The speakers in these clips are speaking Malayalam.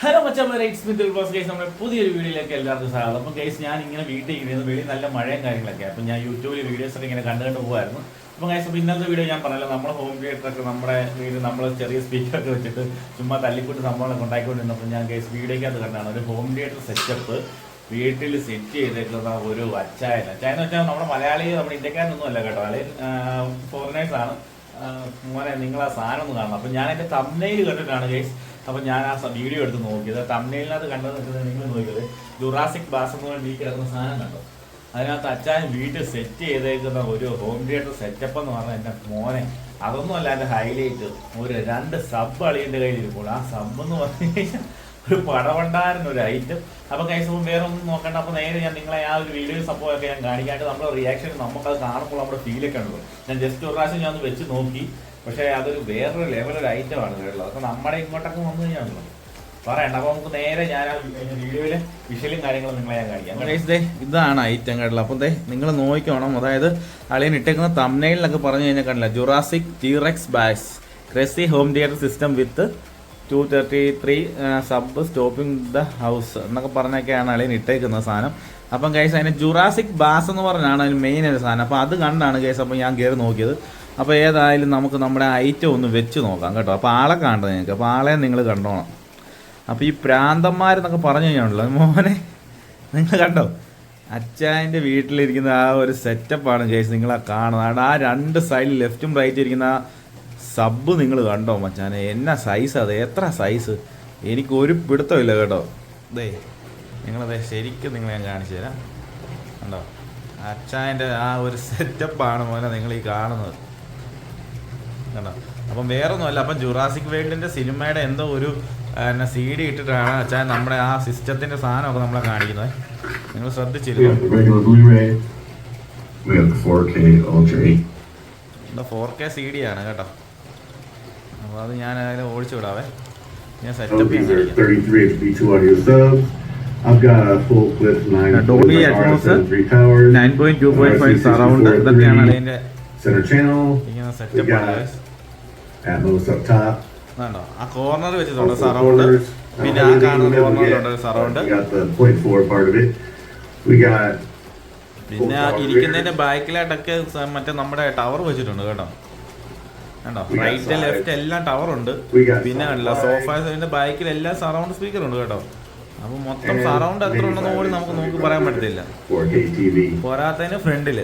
ഹലോ മച്ചാ റൈറ്റ് സ്മിത്ത് ബോസ് ഗൈസ് നമ്മുടെ പുതിയൊരു വീഡിയോയിലേക്ക് എല്ലാവർക്കും സ്വാഗതം. അപ്പോൾ ഗൈസ് ഞാൻ ഇങ്ങനെ വീട്ടിൽ ഇരിക്കുന്നത് വെളിയിൽ നല്ല മഴയും കാര്യങ്ങളൊക്കെ. അപ്പോൾ ഞാൻ യൂട്യൂബിൽ വീഡിയോസ് ഒക്കെ ഇങ്ങനെ കണ്ടു കണ്ട് പോകുമായിരുന്നു അപ്പോൾ ഗൈസ് അപ്പോൾ ഇന്നത്തെ വീഡിയോ ഞാൻ പറഞ്ഞല്ലോ നമ്മുടെ ഹോം തിയേറ്ററൊക്കെ നമ്മുടെ വീട് നമ്മൾ ചെറിയ സ്പീക്കറൊക്കെ വെച്ചിട്ട് ചുമ്മാ തല്ലിക്കൂട്ട് സംഭവങ്ങളൊക്കെ ഉണ്ടാക്കിക്കൊണ്ടിരുന്നപ്പോൾ ഞാൻ ഗൈസ് വീഡിയോക്കകത്ത് കണ്ടാണ് ഒരു ഹോം തിയേറ്റർ സെറ്റപ്പ് വീട്ടിൽ സെറ്റ് ചെയ്തിട്ടുള്ള ഒരു അച്ചായന അച്ചായ എന്ന് വെച്ചാൽ നമ്മുടെ മലയാളി നമ്മുടെ ഇന്ത്യക്കാരനൊന്നും അല്ല കേട്ടോ. അല്ലെങ്കിൽ ഫോറിനേഴ്സാണ് മോനെ നിങ്ങൾ ആ സാധനം ഒന്ന് കാണണം. അപ്പം ഞാൻ എന്റെ തമ്മയിൽ കണ്ടിട്ടാണ് ഗൈസ് അപ്പം ഞാൻ ആ വീഡിയോ എടുത്ത് നോക്കിയത്. തമ്മനയിലിനകത്ത് കണ്ടത് നിങ്ങൾ നോക്കിയത്. ജുറാസിക് ബാസ് എന്ന് കിടക്കുന്ന സാധനം കണ്ടോ? അതിനകത്ത് അച്ഛൻ വീട്ടിൽ സെറ്റ് ചെയ്തേക്കുന്ന ഒരു ഹോം തിയേറ്റർ സെറ്റപ്പ് എന്ന് പറഞ്ഞാൽ എന്റെ മോനെ. അതൊന്നും അല്ല എന്റെ ഹൈലൈറ്റ് ഒരു രണ്ട് സബ് അളിയന്റെ കയ്യിൽ ഇരിപ്പോൾ ആ സബ് എന്ന് പറഞ്ഞു കഴിഞ്ഞാൽ ഒരു പടവണ്ടാരൻ ഒരു ഐറ്റം അപ്പൊ കൈസവും വേറെ ഒന്നും നോക്കണ്ട. അപ്പൊ നേരെ ഞാൻ നിങ്ങളെ ആ ഒരു വീഡിയോ സംഭവമൊക്കെ ഞാൻ കാണിക്കാണ്ട് നമ്മുടെ റിയാക്ഷൻ നമുക്കത് കാണുമ്പോൾ നമ്മുടെ ഫീലൊക്കെ ഉണ്ടല്ലോ. ഞാൻ ജസ്റ്റ് ഒരു പ്രാവശ്യം ഞാൻ ഒന്ന് വെച്ച് നോക്കി. പക്ഷേ അതൊരു വേറൊരു ഐറ്റം ആണ് കേട്ടോ. അതൊക്കെ നമ്മുടെ ഇങ്ങോട്ടൊക്കെ വന്നു കഴിഞ്ഞാണല്ലോ. പറയണ്ട അപ്പൊ നമുക്ക് നേരെ ഞാൻ ആ വീഡിയോയിലെ വിഷലും കാര്യങ്ങളും നിങ്ങളെ ഞാൻ കാണിക്കാം. ഇതാണ് ഐറ്റം കേട്ടോ. അപ്പം ദേ നിങ്ങൾ നോക്കിക്കോണം. അതായത് അളിയൻ ഇട്ടേക്കുന്ന തമ്മനയിലൊക്കെ പറഞ്ഞു കഴിഞ്ഞാൽ കണ്ടില്ല? Jurassic T rex bass crazy home theatre system with two thirty three sub stopping the house എന്നൊക്കെ പറഞ്ഞൊക്കെയാണ് അളിയൻ ഇട്ടേക്കുന്ന സാധനം. അപ്പം കേസ് അതിന് ജുറാസിക് ബാസ് എന്ന് പറഞ്ഞാണ് അതിന് മെയിൻ ഒരു സാധനം. അപ്പം അത് കണ്ടാണ് കേസ് അപ്പം ഞാൻ കയറി നോക്കിയത്. അപ്പോൾ ഏതായാലും നമുക്ക് നമ്മുടെ ഐറ്റം ഒന്ന് വെച്ച് നോക്കാം കേട്ടോ. അപ്പോൾ ആളെ കാണണം നിങ്ങൾക്ക്. അപ്പോൾ ആളെ നിങ്ങൾ കണ്ടോണം. അപ്പോൾ ഈ പ്രാന്തന്മാരെന്നൊക്കെ പറഞ്ഞു കഴിഞ്ഞാണല്ലോ. മോനെ നിങ്ങൾ കണ്ടോ? അച്ചായന്റെ വീട്ടിലിരിക്കുന്ന ആ ഒരു സെറ്റപ്പാണ് ചേച്ചി നിങ്ങൾ കാണുന്നത്. ആ രണ്ട് സൈഡിൽ ലെഫ്റ്റും റൈറ്റും ഇരിക്കുന്ന ആ സബ് നിങ്ങൾ കണ്ടോ മച്ചാനെ? എന്നാ സൈസ് അത്? എത്ര സൈസ് എനിക്ക് ഒരു പിടുത്തമില്ല കേട്ടോ. ദേ നിങ്ങളതേ ശരിക്കും നിങ്ങൾ ഞാൻ കാണിച്ചു തരാം. കണ്ടോ? അച്ചായന്റെ ആ ഒരു സെറ്റപ്പാണ് മോനെ നിങ്ങൾ ഈ കാണുന്നത്. കണ്ടോ അപ്പം വേറൊന്നുമല്ല അപ്പം ജുറാസിക് വേൾഡിന്റെ സിനിമയുടെ എന്തോ ഒരു എന്നാ സി ഡി ഇട്ടിട്ടാണ് അച്ഛാൻ നമ്മുടെ ആ സിസ്റ്റത്തിന്റെ സാധനമൊക്കെ നമ്മളെ കാണിക്കുന്നത് നിങ്ങൾ ശ്രദ്ധിച്ചിരുന്നു have the regular Blu-ray. We have the 4K Ultra 8. എന്താ ഫോർ കെ സി ഡി ആണ് കേട്ടോ അപ്പോൾ അത് ഞാൻ അതിൽ ഓടിച്ചു വിടാവേ ഞാൻ സെറ്റപ്പ് these ചെയ്യാൻ are കാണിക്കാം 33 HP2 audio subs. I've got a full clip 9 Dolby Atmos, three towers. Nine point two point five surround ഇതൊക്കെയാണ് അതിന്റെ Center channel. ഇങ്ങനെ We സെറ്റപ്പ് ആണ് got Atmos up ആ കോർണർ വെച്ചിട്ടുണ്ട് സറൗണ്ട് പിന്നെ Uh, ആ the കാണുന്ന കോർണറിലുണ്ട് സറൗണ്ട് പിന്നെ ഇരിക്കുന്നതിന്റെ ബാക്കിലായിട്ടൊക്കെ മറ്റേ നമ്മുടെ ടവർ വെച്ചിട്ടുണ്ട് കേട്ടോ. കണ്ടോ റൈറ്റ് ലെഫ്റ്റ് എല്ലാം ടവർ ഉണ്ട്. പിന്നെ കണ്ടില്ല. സോഫാസിന്റെ ബാക്കിൽ എല്ലാ സറൗണ്ട് സ്പീക്കർ ഉണ്ട് കേട്ടോ. അപ്പൊ മൊത്തം സറൗണ്ട് എത്ര ഉണ്ടെന്ന് പോലും നമുക്ക് നോക്കി പറയാൻ പറ്റത്തില്ല. 4K TV. പോരാത്തതിന് ഫ്രണ്ടിൽ.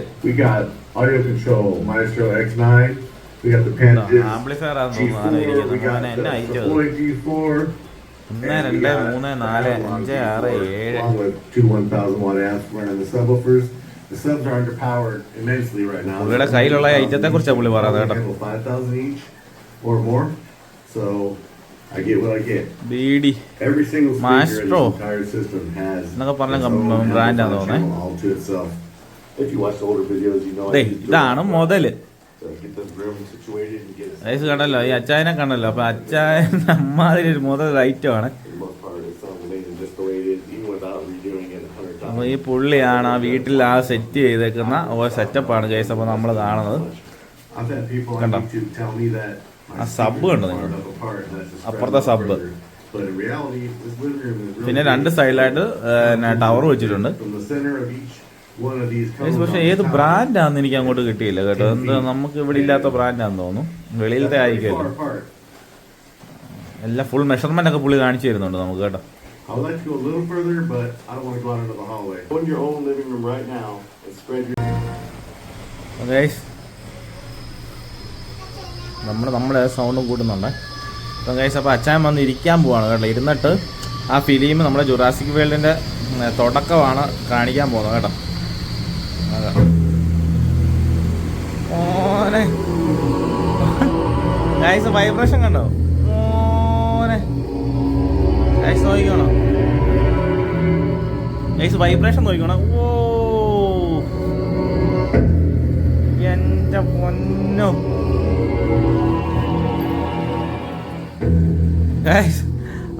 We got audio control Maestro X9. We got the Panasonic amplifier ആണെന്ന് തോന്നുന്നു G4. ആണ് We ഇരിക്കുന്നത് got മോനെ എന്നെ the, അയച്ചു the Floyd G4. ഒന്ന് രണ്ട് മൂന്ന് നാല് അഞ്ച് ആറ് ഏഴ് Along with two 1,000 watt amps the subs are underpowered immensely right now. പുള്ളിയുടെ കയ്യിലുള്ള ഐറ്റത്തെ കുറിച്ചാ പുള്ളി പറയുന്നത് കേട്ടോ. Handle 5,000 each or more. So I get what I get. BD. Every single speaker in this entire system has എന്നൊക്കെ പറഞ്ഞ its own channel all to itself. If you watch the older videos, you know I they use dual ഇതാണ് മുതൽ അയസ് കണ്ടല്ലോ ഈ അച്ചായനെ കണ്ടല്ലോ. അപ്പൊ അച്ചായൻ അമ്മാതിരി ഒരു മുതൽ ഐറ്റമാണ് അപ്പൊ ഈ പുള്ളിയാണ് ആ വീട്ടിൽ ആ സെറ്റ് ചെയ്തേക്കുന്ന ഓ സെറ്റപ്പാണ് ജയസ് അപ്പൊ നമ്മൾ കാണുന്നത്. കണ്ടോ? ആ സബ് കണ്ടോ നിങ്ങൾ? അപ്പുറത്തെ സബ് പിന്നെ രണ്ട് സൈഡിലായിട്ട് ടവർ വെച്ചിട്ടുണ്ട്. പക്ഷെ ഏത് ബ്രാൻഡാന്ന് എനിക്ക് അങ്ങോട്ട് കിട്ടിയില്ല കേട്ടോ. എന്താ നമുക്ക് ഇവിടെ ഇല്ലാത്ത ബ്രാൻഡാന്ന് തോന്നുന്നു. വെളിയിലത്തെ ആയിരിക്കും ആയിരിക്കുമല്ലോ. എല്ലാം ഫുൾ മെഷർമെന്റ് ഒക്കെ പുള്ളി കാണിച്ചു തരുന്നുണ്ട് നമുക്ക് കേട്ടോ. നമ്മൾ would sound to go a little further, but I don't want to go out into the hallway. Go in your own living room right now and spread your guys നമ്മൾ നമ്മുടെ സൗണ്ടും കൂട്ടുന്നുണ്ട്. അപ്പം ഗൈസ് അപ്പോൾ അച്ഛൻ വന്ന് ഇരിക്കാൻ പോവാണ് കേട്ടോ. ഇരുന്നിട്ട് ആ ഫിലിം നമ്മുടെ ജുറാസിക് വേൾഡിന്റെ തുടക്കമാണ് കാണിക്കാൻ പോകുന്നത് കേട്ടോ അതെ. മോനെ. ഗൈസ് വൈബ്രേഷൻ കണ്ടോ? മോനെ. ഗൈസ് നോക്കിക്കോണോ? ഗൈസ് വൈബ്രേഷൻ നോക്കിക്കോണോ? ഓ എന്റെ പൊന്നോ. ഗൈസ്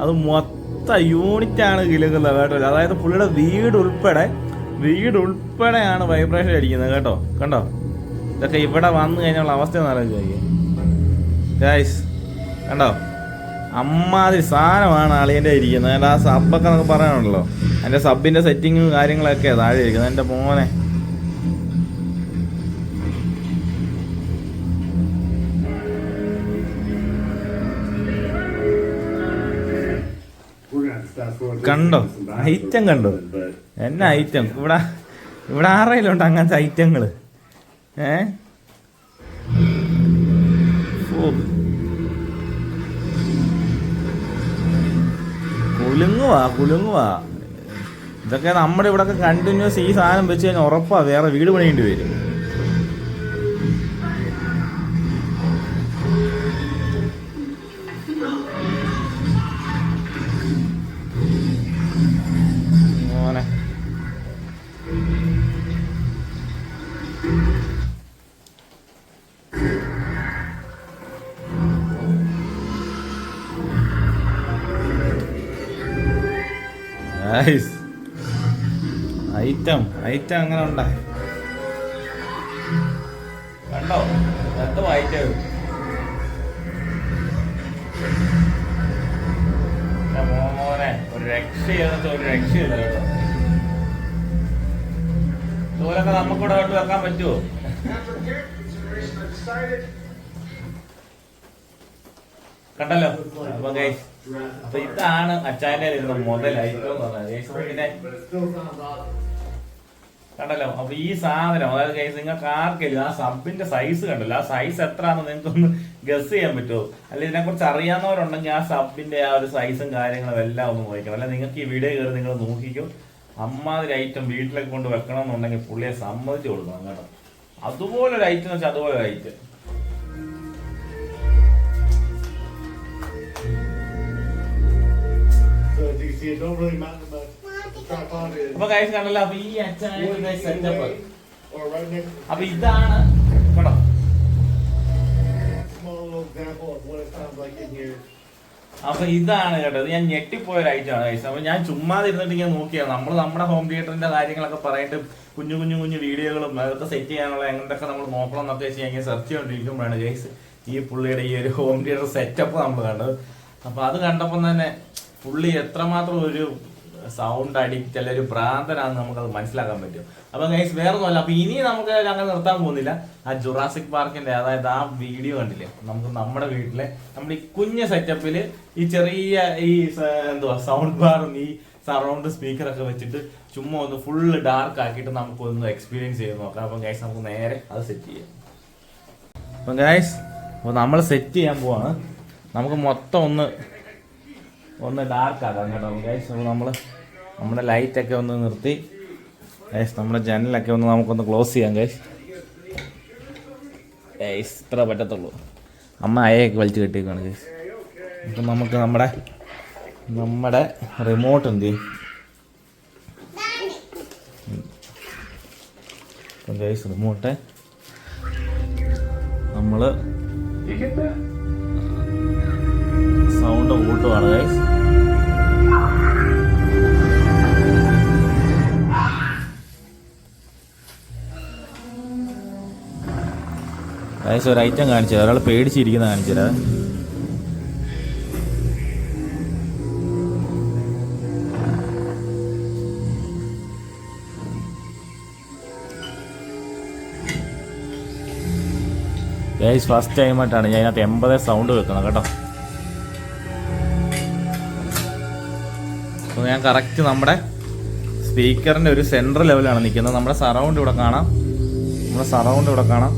അത് മൊത്ത യൂണിറ്റ് ആണ് കിലുക്കുന്നത് കേട്ടോ. അതായത് പുള്ളിയുടെ വീട് ഉൾപ്പെടെ വീട് ഉൾപ്പെടെയാണ് വൈബ്രേഷൻ അടിക്കുന്നത് കേട്ടോ. കണ്ടോ? ഇതൊക്കെ ഇവിടെ വന്നു കഴിഞ്ഞുള്ള അവസ്ഥ ഒന്ന് ആലോചിച്ച് ഗൈസ് കണ്ടോ? അമ്മാതി സാധനമാണ് അളിയന്റെ ഇരിക്കുന്നത്. അതിന്റെ ആ സബ്ബൊക്കെ നമുക്ക് പറയാനുണ്ടല്ലോ. അതിന്റെ സബിന്റെ സെറ്റിങ്ങും കാര്യങ്ങളൊക്കെ താഴെ ഇരിക്കുന്നത്. എന്റെ മോനെ. കണ്ടോ? ഐറ്റം കണ്ടോ? എന്നാ ഐറ്റം? ഇവിടെ ഇവിടെ ആരെയിലുണ്ട് അങ്ങനത്തെ ഐറ്റങ്ങൾ ഏ. കുലുങ്ങുവാ കുലുങ്ങുവാ. ഇതൊക്കെ നമ്മുടെ ഇവിടെ കണ്ടിന്യൂസ് ഈ സാധനം വെച്ച് കഴിഞ്ഞാൽ ഉറപ്പാ വേറെ വീട് പണിയേണ്ടി വരും. Nice. ഐറ്റം ഐറ്റം അങ്ങനെ ഉണ്ടാ? കണ്ടോ? എന്തോ ഐറ്റം മോനെ ഒരു രക്ഷയെന്ന് ഒരു രക്ഷയില്ല കേട്ടോ. ഇതുപോലൊക്കെ നമുക്കിവിടെ വെക്കാൻ പറ്റുമോ കണ്ടല്ലോ? അപ്പൊ അപ്പൊ ഇതാണ് അച്ചായന്റെ ഇരുന്ന മുതൽ ഐറ്റം പിന്നെ കണ്ടല്ലോ? അപ്പൊ ഈ സാധനം അതായത് ഗൈസ് നിങ്ങൾക്ക് ആർക്കില്ല ആ സബിന്റെ സൈസ് കണ്ടല്ലോ? ആ സൈസ് എത്രയാണെന്ന് നിങ്ങൾക്ക് ഒന്ന് ഗസ് ചെയ്യാൻ പറ്റുമോ? അല്ല ഇതിനെ കുറിച്ച് അറിയാവുന്നവരുണ്ടെങ്കിൽ ആ സബിന്റെ ആ ഒരു സൈസും കാര്യങ്ങളും എല്ലാം ഒന്ന് നോക്കണം അല്ലെങ്കിൽ നിങ്ങൾക്ക് ഈ വീഡിയോ കയറി നിങ്ങൾ നോക്കിക്കും. അമ്മാതിരി ഐറ്റം വീട്ടിലേക്ക് കൊണ്ട് വെക്കണം എന്നുണ്ടെങ്കിൽ പുള്ളിയെ സമ്മതിച്ചു കൊടുക്കണം കേട്ടോ. അതുപോലെ ഒരു ഐറ്റം എന്ന് വെച്ചാൽ അതുപോലെ ഒരു item it don't really matter much. The tripod is അപ്പൊ കണ്ടല്ലോ അപ്പൊ ഈ അച്ഛനെ setup or right next to അപ്പൊ ഇതാണ് കേട്ടോ small little example of what it sounds like in here. അപ്പൊ ഇതാണ് കേട്ടത് ഞാൻ ഞെട്ടിപ്പോയ ഒരു ഐറ്റമാണ് അപ്പൊ ഞാൻ ചുമ്മാതെ ഇരുന്നിട്ട് ഇങ്ങനെ നോക്കിയാണ് നമ്മൾ നമ്മുടെ ഹോം തിയേറ്ററിന്റെ കാര്യങ്ങളൊക്കെ പറഞ്ഞിട്ട് കുഞ്ഞു കുഞ്ഞു കുഞ്ഞു വീഡിയോകളും അതൊക്കെ സെറ്റ് ചെയ്യാനുള്ള എന്തൊക്കെ നമ്മൾ നോക്കണം എന്നൊക്കെ വെച്ച് ഞാൻ സെർച്ച് ചെയ്തുകൊണ്ടിരിക്കുമ്പോഴാണ് ഗൈസ് ഈ പുള്ളിയുടെ ഈ ഒരു ഹോം തിയേറ്റർ സെറ്റപ്പ് നമ്മൾ കണ്ടത്. അപ്പൊ അത് കണ്ടപ്പോൾ തന്നെ പുള്ളി എത്രമാത്രം ഒരു സൗണ്ട് അഡിക്റ്റ് അല്ലെ ഒരു ഭ്രാന്തനാണെന്ന് നമുക്കത് മനസ്സിലാക്കാൻ പറ്റും. അപ്പൊ ഗൈസ് വേറെ ഒന്നുമല്ല അപ്പൊ ഇനി നമുക്ക് അങ്ങനെ നിർത്താൻ പോകുന്നില്ല. ആ ജുറാസിക് പാർക്കിന്റെ അതായത് ആ വീഡിയോ കണ്ടില്ലേ? നമുക്ക് നമ്മുടെ വീട്ടിലെ നമ്മുടെ ഈ കുഞ്ഞ സെറ്റപ്പിൽ ഈ ചെറിയ ഈ എന്തുവാ സൗണ്ട് ബാറും ഈ സറൗണ്ട് സ്പീക്കറൊക്കെ വെച്ചിട്ട് ചുമ്മാ ഒന്ന് ഫുള്ള് ഡാർക്ക് ആക്കിയിട്ട് നമുക്കൊന്ന് എക്സ്പീരിയൻസ് ചെയ്ത് നോക്കാം. അപ്പം ഗൈസ് നമുക്ക് നേരെ അത് സെറ്റ് ചെയ്യാം. അപ്പം ഗൈസ് അപ്പോൾ നമ്മൾ സെറ്റ് ചെയ്യാൻ പോവാണ്. നമുക്ക് മൊത്തം ഒന്ന് ഒന്ന് ഡാർക്ക് ആക്കാം കേട്ടോ. ഗൈസ് അപ്പോൾ നമ്മൾ നമ്മുടെ ലൈറ്റൊക്കെ ഒന്ന് നിർത്തി. ഗൈസ് നമ്മുടെ ജനലൊക്കെ ഒന്ന് നമുക്കൊന്ന് ക്ലോസ് ചെയ്യാം ഗൈസ് ഗൈസ് ഇത്ര പറ്റത്തുള്ളൂ. അമ്മ അയയൊക്കെ വലിച്ചു കെട്ടിയേക്കാണ് ഗൈസ് അപ്പം നമുക്ക് നമ്മുടെ നമ്മുടെ റിമോട്ട് എന്ത് ചെയ്യും? ഗൈസ് റിമോട്ട് നമ്മൾ സൗണ്ട് കൂട്ടുവാണ് ഗൈസ് ഗൈസ് ഒരു ഐറ്റം കാണിച്ചു ഒരാൾ പേടിച്ചിരിക്കുന്ന കാണിച്ചു തരാം. ഗൈസ് ഫസ്റ്റ് ടൈമായിട്ടാണ് ഞാൻ അതിനകത്ത് എൺപത് സൗണ്ട് വെക്കണം കേട്ടോ. അപ്പോൾ ഞാൻ കറക്റ്റ് നമ്മുടെ സ്പീക്കറിന്റെ ഒരു സെൻട്രൽ ലെവലാണ് നിൽക്കുന്നത്. നമ്മുടെ സറൗണ്ട് ഇവിടെ കാണാം. നമ്മുടെ സറൗണ്ട് ഇവിടെ കാണാം.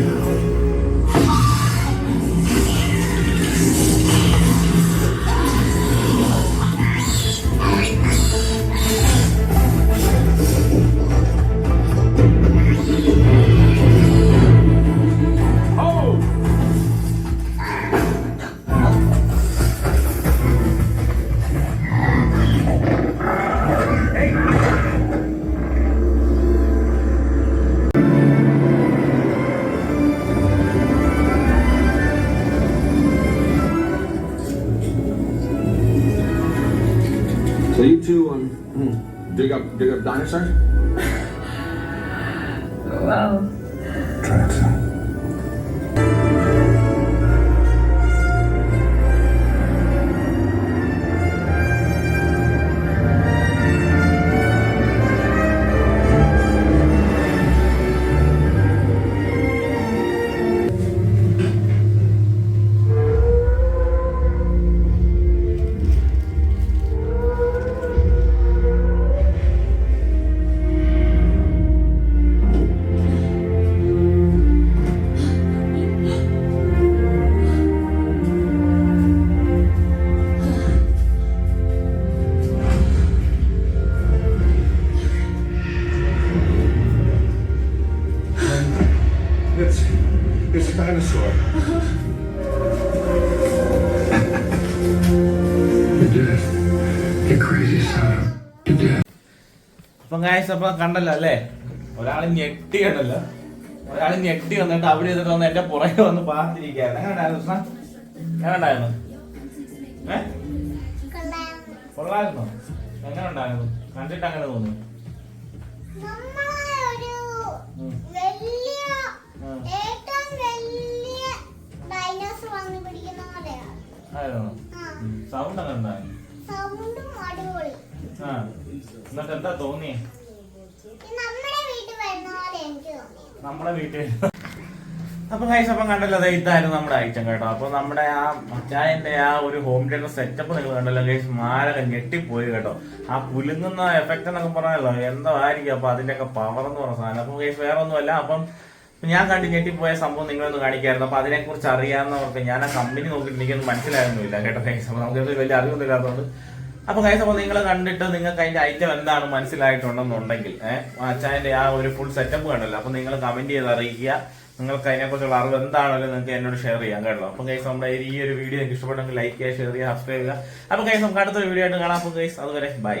So dig up dig up dinosaurs? Well, tracks. It's dead. അപ്പം ഗായ്സ് അപ്പൊ കണ്ടല്ലോ അല്ലേ? ഒരാൾ ഞെട്ടി കണ്ടല്ലോ. ഒരാൾ ഞെട്ടി വന്നിട്ട് അവിടെ ഇരുന്നിട്ട് വന്ന് എന്റെ പുറകെ വന്ന് പാത്തിരിക്കുകയായിരുന്നു എങ്ങനെ ഉണ്ടായിരുന്നു കൃഷ്ണ എങ്ങനെ ഉണ്ടായിരുന്നു കൊള്ളായിരുന്നു എങ്ങനെ ഉണ്ടായിരുന്നു കണ്ടിട്ട് അങ്ങനെ തോന്നി. വലിയ സൗണ്ട് അങ്ങനെ എന്നിട്ട് എന്താ തോന്നി നമ്മുടെ വീട്ടിൽ വരുന്ന പോലെ എനിക്ക് തോന്നി. നമ്മുടെ വീട്ടിൽ. അപ്പൊ ഗൈസ് അപ്പം കണ്ടല്ലോ അതെ ഇതായിരുന്നു നമ്മുടെ ഐറ്റം കേട്ടോ. അപ്പൊ നമ്മുടെ ആ മച്ചായന്റെ ആ ഒരു ഹോം തിയേറ്റർ സെറ്റപ്പ് നിങ്ങൾ കണ്ടല്ലോ ഗൈസ് മാരക ഞെട്ടിപ്പോയി കേട്ടോ. ആ പുലുങ്ങുന്ന എഫക്റ്റ് എന്നൊക്കെ പറഞ്ഞല്ലോ. എന്തോ ആയിരിക്കും അപ്പൊ അതിന്റെ ഒക്കെ പവർ എന്ന് പറഞ്ഞ സാധനം. അപ്പൊ ഗൈസ് വേറെ ഒന്നുമല്ല അപ്പം ഞാൻ കണ്ട് ഞെട്ടിപ്പോയ സംഭവം നിങ്ങളൊന്ന് കാണിക്കായിരുന്നു. അപ്പൊ അതിനെ കുറിച്ച് അറിയാവുന്നവർക്ക് ഞാൻ ആ കമ്പനി നോക്കിയിട്ട് എനിക്കൊന്നും മനസ്സിലായിരുന്നില്ല കേട്ടോ കൈസ് അപ്പൊ നമുക്ക് വലിയ അറിവൊന്നും ഇല്ലാത്തതുകൊണ്ട്. അപ്പൊ കൈസ് അപ്പൊ നിങ്ങൾ കണ്ടിട്ട് നിങ്ങൾക്ക് അതിന്റെ ഐറ്റം എന്താണ് മനസ്സിലായിട്ടുണ്ടെന്നുണ്ടെങ്കിൽ അച്ചായന്റെ ആ ഒരു ഫുൾ സെറ്റപ്പ് കണ്ടല്ലോ. അപ്പൊ നിങ്ങൾ കമന്റ് ചെയ്ത് അറിയിക്കുക. നിങ്ങൾക്ക് അതിനെക്കുറിച്ചുള്ള അറിവ് എന്താണെങ്കിലും നിങ്ങൾക്ക് എന്നോട് ഷെയർ ചെയ്യാം കേട്ടോ. അപ്പം കൈസ് നമ്മുടെ ഈ ഒരു വീഡിയോ നിങ്ങൾക്ക് ഇഷ്ടപ്പെട്ടെങ്കിൽ ലൈക്ക് ചെയ്യുക ഷെയർ ചെയ്യുക സബ്സ്ക്രൈബ് ചെയ്യുക. അപ്പം കൈസ് നമുക്ക് അടുത്തൊരു വീഡിയോ ആയിട്ട് കാണാം. അപ്പം കൈസ് അതുവരെ ബൈ